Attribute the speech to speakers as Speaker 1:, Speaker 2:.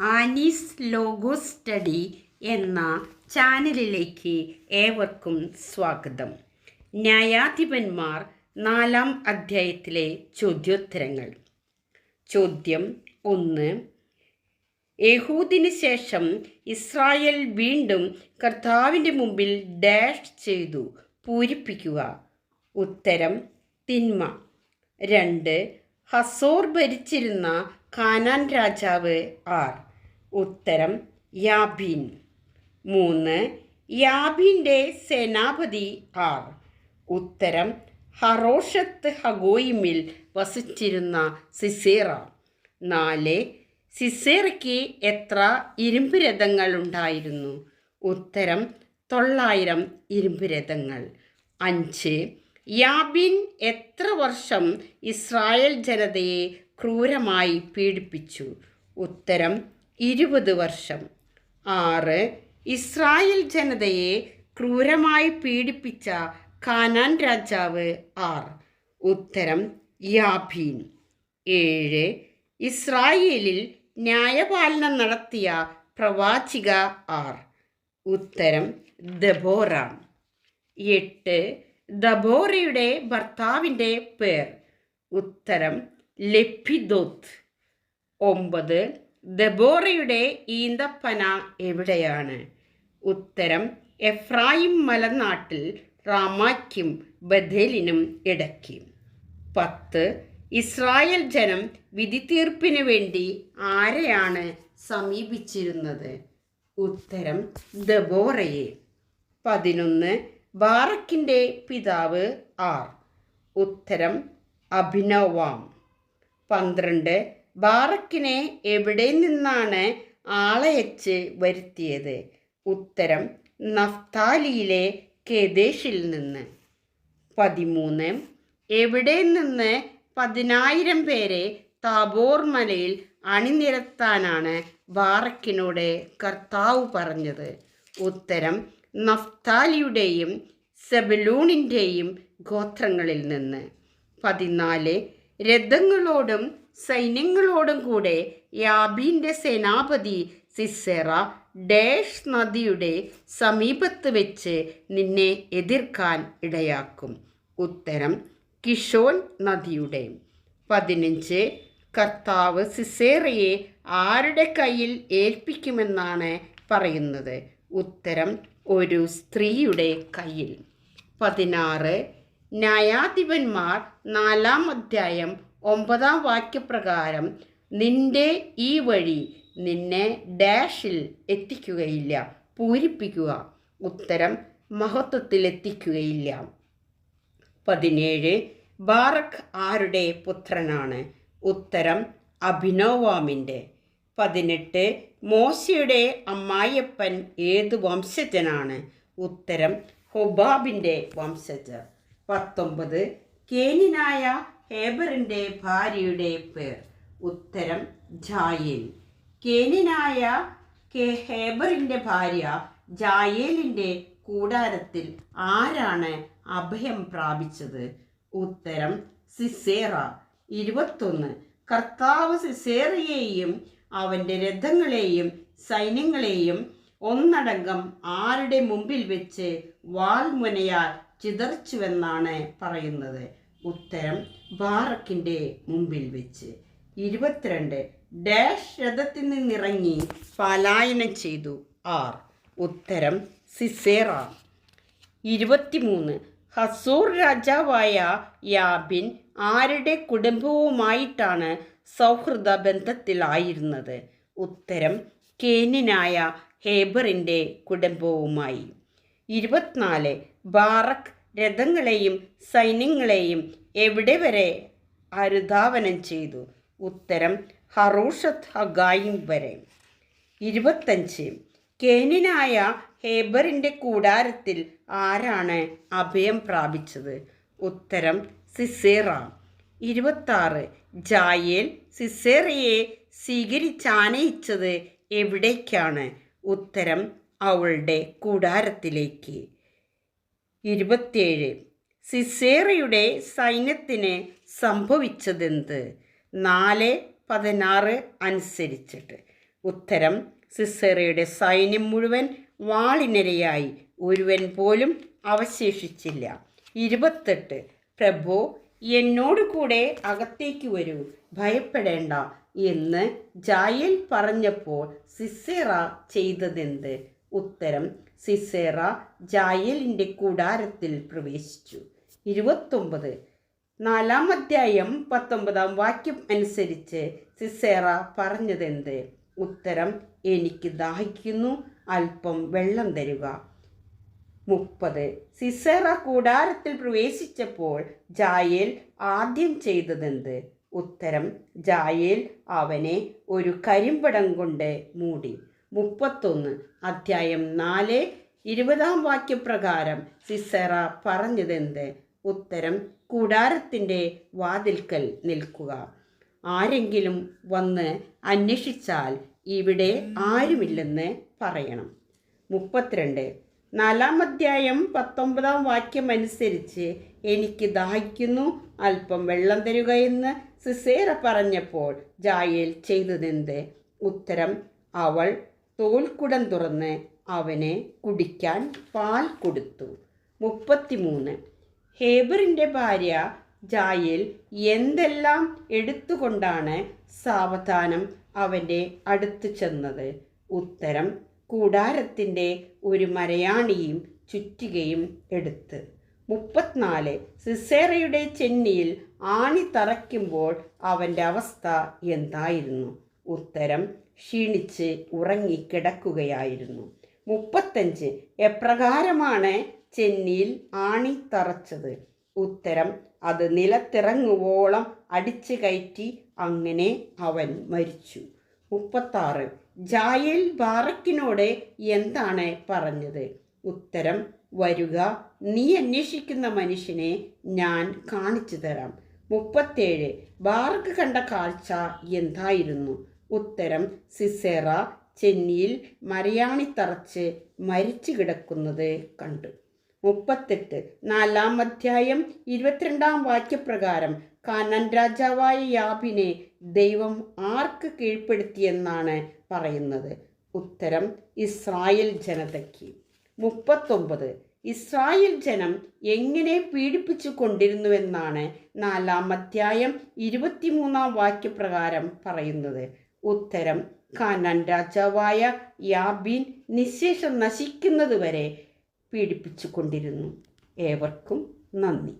Speaker 1: Annie's logo study എന്ന ചാനലിലേക്ക് ഏവർക്കും സ്വാഗതം. ന്യായാധിപന്മാർ നാലാം അധ്യായത്തിലെ ചോദ്യോത്തരങ്ങൾ. ചോദ്യം ഒന്ന്. യഹൂദിന് ശേഷം ഇസ്രായേൽ വീണ്ടും കർത്താവിന്റെ മുമ്പിൽ ഡാഷ് ചെയ്തു പൂരിപ്പിക്കുക. ഉത്തരം തിന്മ. രണ്ട്. ഹസോർ ഭരിച്ചിരുന്ന കാനാൻ രാജാവ് ആർ. ഉത്തരം യാബീൻ. മൂന്ന് യാബിന്റെ സേനാപതി ആർ. ഉത്തരം ഹറോഷത്ത് ഹഗോയിമിൽ വസിച്ചിരുന്ന സിസേറ. നാല് സിസേറയ്ക്ക് എത്ര ഇരുമ്പ് രഥങ്ങൾ ഉണ്ടായിരുന്നു? ഉത്തരം തൊള്ളായിരം ഇരുമ്പ് രഥങ്ങൾ. അഞ്ച് യാബിൻ എത്ര വർഷം ഇസ്രായേൽ ജനതയെ ക്രൂരമായി പീഡിപ്പിച്ചു? ഉത്തരം ഇരുപത് വർഷം. ആറ് ഇസ്രായേൽ ജനതയെ ക്രൂരമായി പീഡിപ്പിച്ച കാനാൻ രാജാവ് ആർ. ഉത്തരം യാഭീൻ ഏഴ് ഇസ്രായേലിൽ ന്യായപാലനം നടത്തിയ പ്രവാചിക ആർ. ഉത്തരം ദബോറ. എട്ട് ദബോറയുടെ ഭർത്താവിന്റെ പേർ. ഉത്തരം ലെപ്പിദോത്ത് ഒമ്പത് ദബോറയുടെ ഈന്തപ്പന എവിടെയാണ്? ഉത്തരം എഫ്രായിം മലനാട്ടിൽ റാമായ്ക്കും ബഥേലിനും ഇടയ്ക്ക്. പത്ത് ഇസ്രായേൽ ജനം വിധിതീർപ്പിന് വേണ്ടി ആരെയാണ് സമീപിച്ചിരുന്നത്? ഉത്തരം ദബോറയെ. പതിനൊന്ന് ബാറക്കിന്റെ പിതാവ് ആർ. ഉത്തരം അഭിനവാം. പന്ത്രണ്ട് ബാറക്കിനെ എവിടെ നിന്നാണ് ആളയച്ച് വരുത്തിയത്? ഉത്തരം നഫ്താലിയിലെ കേദേശിൽ നിന്ന്. പതിമൂന്ന് എവിടെ നിന്ന് പതിനായിരം പേരെ താബോർ മലയിൽ അണിനിരത്താനാണ് ബാറക്കിനോട് കർത്താവ് പറഞ്ഞത്? ഉത്തരം നഫ്താലിയുടെയും സെബലൂണിന്റെയും ഗോത്രങ്ങളിൽ നിന്ന്. പതിനാല് രഥങ്ങളോടും സൈന്യങ്ങളോടും കൂടെ യാബീന്റെ സേനാപതി സിസെറ ഡേഷ് നദിയുടെ സമീപത്ത് വെച്ച് നിന്നെ എതിർക്കാൻ ഇടയാക്കും. ഉത്തരം കിഷോൻ നദിയുടെ. പതിനഞ്ച് കർത്താവ് സിസേറയെ ആരുടെ കയ്യിൽ ഏൽപ്പിക്കുമെന്നാണ് പറയുന്നത്? ഉത്തരം ഒരു സ്ത്രീയുടെ കയ്യിൽ. പതിനാറ് ന്യായാധിപന്മാർ നാലാം അധ്യായം ഒമ്പതാം വാക്യപ്രകാരം നിന്റെ ഈ വഴി നിന്നെ ഡാഷിൽ എത്തിക്കുകയില്ല പൂരിപ്പിക്കുക ഉത്തരം മഹത്വത്തിലെത്തിക്കുകയില്ല പതിനേഴ് ബാറക് ആരുടെ പുത്രനാണ് ഉത്തരം അഭിനോവാമിന്റെ പതിനെട്ട് മോശയുടെ അമ്മായിയപ്പൻ ഏത് വംശജനാണ് ഉത്തരം ഹൊബാബിന്റെ വംശജർ. പത്തൊമ്പത് കേനിനായ ഹേബറിന്റെ ഭാര്യയുടെ പേർ. ഉത്തരം ജായേൽ. കേനിനായ കെ ഹേബറിന്റെ ഭാര്യ ജായേലിന്റെ കൂടാരത്തിൽ ആരാണ് അഭയം പ്രാപിച്ചത്? ഉത്തരം സിസേറ. ഇരുപത്തൊന്ന്. കർത്താവ് സിസേറയെയും അവന്റെ രഥങ്ങളെയും സൈന്യങ്ങളെയും ഒന്നടങ്കം ആരുടെ മുമ്പിൽ വെച്ച് വാൽമുനയാൽ ചിതറിച്ചുവെന്നാണ് പറയുന്നത്. ഉത്തരം ബാറക്കിന്റെ മുമ്പിൽ വെച്ച്. ഇരുപത്തിരണ്ട് ഡാഷ് രഥത്തിൽ നിന്നിറങ്ങി പലായനം ചെയ്തു. ആർ. ഉത്തരം സിസേറ. ഇരുപത്തിമൂന്ന് ഹസൂർ രാജാവായ യാബിൻ ആരുടെ കുടുംബവുമായിട്ടാണ് സൗഹൃദ ബന്ധത്തിലായിരുന്നത്? ഉത്തരം കേനിനായ ഹേബറിന്റെ കുടുംബവുമായി. ഇരുപത്തിനാല് ബാറക് രഥങ്ങളെയും സൈന്യങ്ങളെയും എവിടെ വരെ അരുധാവനം ചെയ്തു? ഉത്തരം ഹറൂഷത്ത് ഹഗായിം വരെ. ഇരുപത്തഞ്ച്. കേനിനായ ഹേബറിന്റെ കൂടാരത്തിൽ ആരാണ് അഭയം പ്രാപിച്ചത്? ഉത്തരം സിസേറ. ഇരുപത്താറ്. ജായേൽ സിസേറയെ സ്വീകരിച്ചാനയിച്ചത് എവിടേക്കാണ്? ഉത്തരം അവളുടെ കൂടാരത്തിലേക്ക്. ഇരുപത്തിയേഴ്. സിസേറയുടെ സൈന്യത്തിന് സംഭവിച്ചതെന്ത്? നാല് പതിനാറ് അനുസരിച്ചിട്ട്. ഉത്തരം സിസേറയുടെ സൈന്യം മുഴുവൻ വാളിനിരയായി. ഒരുവൻ പോലും അവശേഷിച്ചില്ല. ഇരുപത്തെട്ട്. പ്രഭു എന്നോട് കൂടെ അകത്തേക്ക് വരൂ. ഭയപ്പെടേണ്ട. എന്ന് ജായൽ പറഞ്ഞപ്പോൾ സിസേറ ചെയ്തതെന്ത്? ഉത്തരം സിസേറ ജായലിന്റെ കൂടാരത്തിൽ പ്രവേശിച്ചു. ഇരുപത്തൊമ്പത്. നാലാം അധ്യായം പത്തൊമ്പതാം വാക്യം അനുസരിച്ച് സിസേറ പറഞ്ഞതെന്ത്? ഉത്തരം എനിക്ക് ദാഹിക്കുന്നു അല്പം വെള്ളം തരുക. മുപ്പത്. സിസേറ കൂടാരത്തിൽ പ്രവേശിച്ചപ്പോൾ ജായേൽ ആദ്യം ചെയ്തതെന്ത്? ഉത്തരം ജായേൽ അവനെ ഒരു കരിമ്പടം കൊണ്ട് മൂടി. മുപ്പത്തൊന്ന് അധ്യായം നാല് ഇരുപതാം വാക്യപ്രകാരം സിസറ പറഞ്ഞതെന്ത്? ഉത്തരം കൂടാരത്തിന്റെ വാതിൽക്കൽ നിൽക്കുക. ആരെങ്കിലും വന്ന് അന്വേഷിച്ചാൽ ഇവിടെ ആരുമില്ലെന്ന് പറയണം. മുപ്പത്തിരണ്ട് നാലാം അധ്യായം പത്തൊമ്പതാം വാക്യം അനുസരിച്ച് എനിക്ക് ദാഹിക്കുന്നു അല്പം വെള്ളം തരുക എന്ന് സിസേറ പറഞ്ഞപ്പോൾ ജായേൽ ചെയ്തതെന്ത്? ഉത്തരം അവൾ തോൽക്കുടം തുറന്ന് അവന് കുടിക്കാൻ പാൽ കൊടുത്തു. മുപ്പത്തിമൂന്ന്. ഹേബറിന്റെ ഭാര്യ ജായിൽ എന്തെല്ലാം എടുത്തുകൊണ്ടാണ് സാവധാനം അവന്റെ അടുത്ത് ചെന്നത്? ഉത്തരം കൂടാരത്തിന്റെ ഒരു മരയാണിയും ചുറ്റികയും എടുത്ത്. മുപ്പത്തിനാല്. സിസേറയുടെ ചെന്നിയിൽ ആണി തറയ്ക്കുമ്പോൾ അവന്റെ അവസ്ഥ എന്തായിരുന്നു? ഉത്തരം ക്ഷീണിച്ച് ഉറങ്ങിക്കിടക്കുകയായിരുന്നു. മുപ്പത്തഞ്ച്. എപ്രകാരമാണ് ചെന്നിയിൽ ആണി തറച്ചത്? ഉത്തരം അത് നിലത്തിറങ്ങുവോളം അടിച്ചു കയറ്റി അങ്ങനെ അവൻ മരിച്ചു. മുപ്പത്താറ്. ജായൽ ബാറക്കിനോട് എന്താണ് പറഞ്ഞത്? ഉത്തരം വരുക നീ അന്വേഷിക്കുന്ന മനുഷ്യനെ ഞാൻ കാണിച്ചു തരാം. മുപ്പത്തേഴ്. ബാറക്ക് കണ്ട കാഴ്ച എന്തായിരുന്നു? ഉത്തരം സിസേറ ചെന്നിയിൽ മറിയാണി തറച്ച് മരിച്ചു കിടക്കുന്നത് കണ്ടു. മുപ്പത്തെട്ട്. നാലാം അധ്യായം ഇരുപത്തിരണ്ടാം വാക്യപ്രകാരം കാനൻ രാജാവായ യാബിനെ ദൈവം ആർക്ക് കീഴ്പ്പെടുത്തിയെന്നാണ് പറയുന്നത്? ഉത്തരം ഇസ്രായേൽ ജനതയ്ക്ക്. മുപ്പത്തൊമ്പത്. ഇസ്രായേൽ ജനം എങ്ങനെ പീഡിപ്പിച്ചു കൊണ്ടിരുന്നുവെന്നാണ് നാലാം അധ്യായം ഇരുപത്തിമൂന്നാം വാക്യപ്രകാരം പറയുന്നത്. ഉത്തരം. കാനാൻ രാജാവായ യാബീൻ നിശേഷം നശിക്കുന്നതുവരെ പീഡിപ്പിച്ചു കൊണ്ടിരുന്നു ഏവർക്കും നന്ദി.